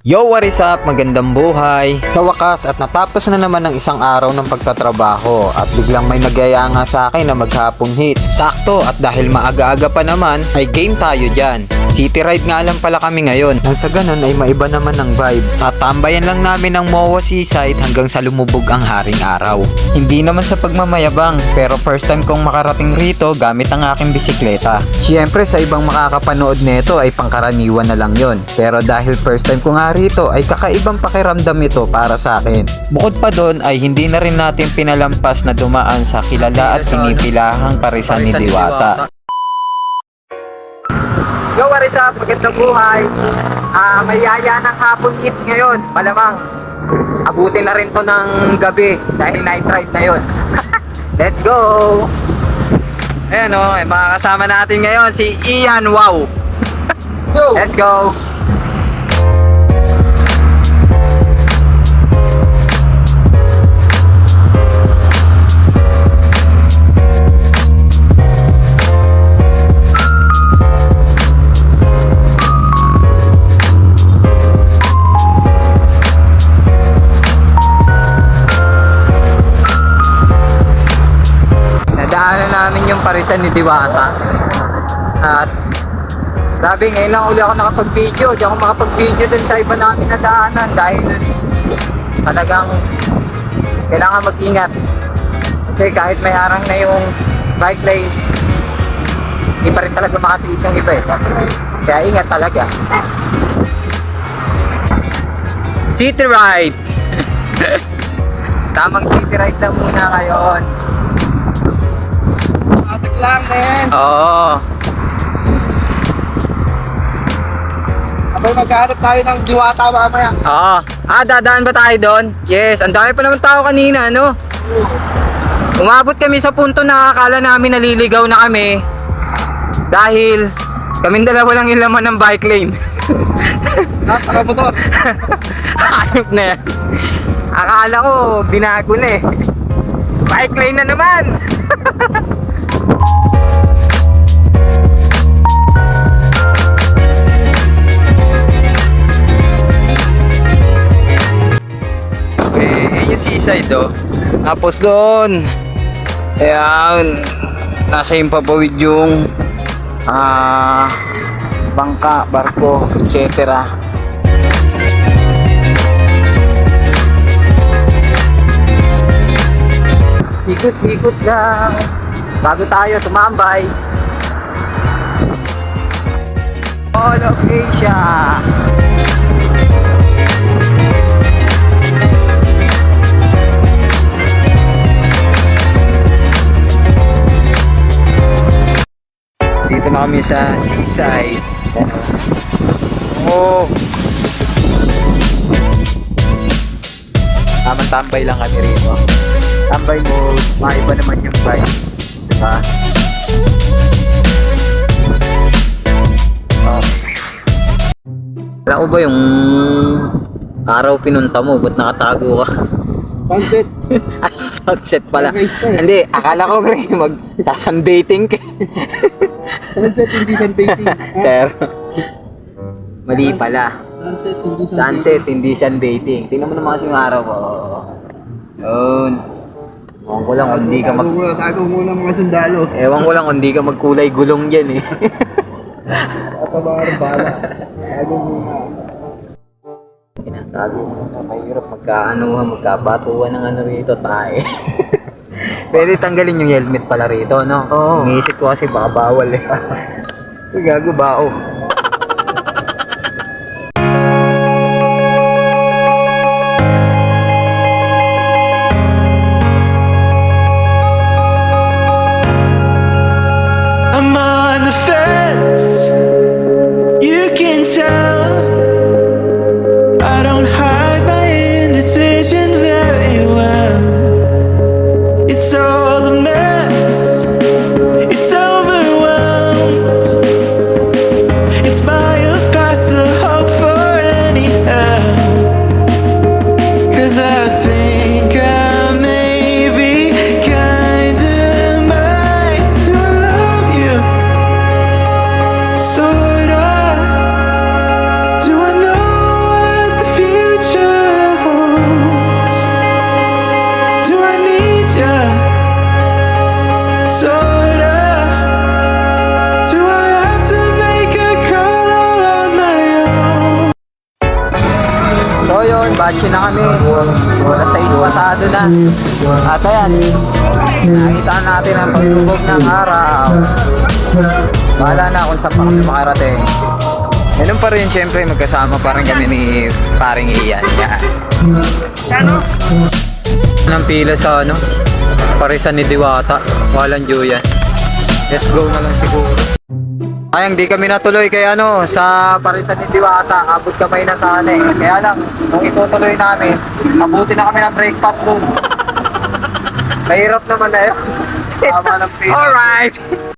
Yo, what is up? Magandang buhay. Sa wakas at natapos na naman ng isang araw ng pagtatrabaho at biglang may nagyaya nga sa akin na maghapong hit. Sakto at dahil maaga-aga pa naman ay game tayo dyan. City ride nga lang pala kami ngayon. Nang sa ganun ay maiba naman ang vibe. Tatambayan lang namin ang Mowa Seaside hanggang sa lumubog ang haring araw. Hindi naman sa pagmamayabang pero first time kong makarating rito gamit ang aking bisikleta. Siyempre sa ibang makakapanood nito ay pangkaraniwan na lang yon. Pero dahil first time ko nga rito ay kakaibang pakiramdam ito para sa akin. Bukod pa doon ay hindi na rin natin pinalampas na dumaan sa kilala at pinipilahang parisan ni Diwata. Yo, what is up? Magandang buhay. Ah, may yaya ng hapon hits ngayon. Malamang. Abutin na rin to ng gabi dahil night ride na yon. Let's go! Ayan o, oh, makakasama natin ngayon si Ian Wow. Let's go! Parisan ni Diwata. At grabe, ngayon lang uli ako nakapag-video. Di ako makapag-video dun sa iba namin nadaanan dahil talagang kailangan mag-ingat. Kasi kahit may harang na yung bike lane, hindi pa rin talaga makatiis yung iba eh. Kaya ingat talaga. City ride! Tamang city ride na muna ngayon. Lang, men. Oo. Abay, maghanap tayo ng diwata mamaya. Oo. Ah, dadaan ba tayo doon? Yes, ang dami pa naman tao kanina, no? Umabot kami sa punto na akala namin naliligaw na kami dahil kaming dalawa lang yung laman ng bike lane. Nakaka motor. Ayok na yan. Akala ko, binago na eh. Bike lane na naman! Seaside oh. Tapos doon, ayan, nasa impapawid yung ah, bangka, barko, etc. Ikot-ikot lang bago tayo tumambay. All of Asia. Dito na kami sa seaside. Oh. Tamang tambay lang kami rito. Tambay mo, maiba naman yung vibe. Diba? Okay. Alam mo ba yung araw pinunta mo, ba't nakatago ka? Sunset. Ay, sunset pala. Sunrise pa eh. Hindi, akala ko rin mag sasunbathing ka. Sunset, hindi sunbathing. Sir. Mali pala. Sunset, hindi sunbathing. Sunset, hindi sunbathing. Tingnan mo naman kasi yung araw ko. Yun. Ewan ko lang kung hindi ka mag... Tago muna, tago muna mga sundalo. Ewan ko lang kung hindi ka magkulay gulong dyan eh. Tataba ng bala. Tago muna. Kinatago mo na mahirap magkaano magkabatuan ng ano rito tayo. Pwede tanggalin yung helmet pala rito, no? Oo. Iniisip ko kasi baka bawal eh. Gago ba oh. Diretso na kami. Alas 6 pasado na. At ayan, nakita natin ang pagtubog ng araw. Bahala na kung saan pa kami makarating. Ganun pa rin, syempre, magkasama pa rin kami ni paring Ian. Yan. Anong pila sa ano? Parisan ni Diwata. Walang Juyan. Let's go na lang siguro. Ayang di kami natuloy kay ano sa parisan ni Diwata. Abot kamay na sana eh. Kaya lang, kung itutuloy namin, abuti na kami ng breakfast doon. Mahirap naman na yun. Tama ng pila. Alright!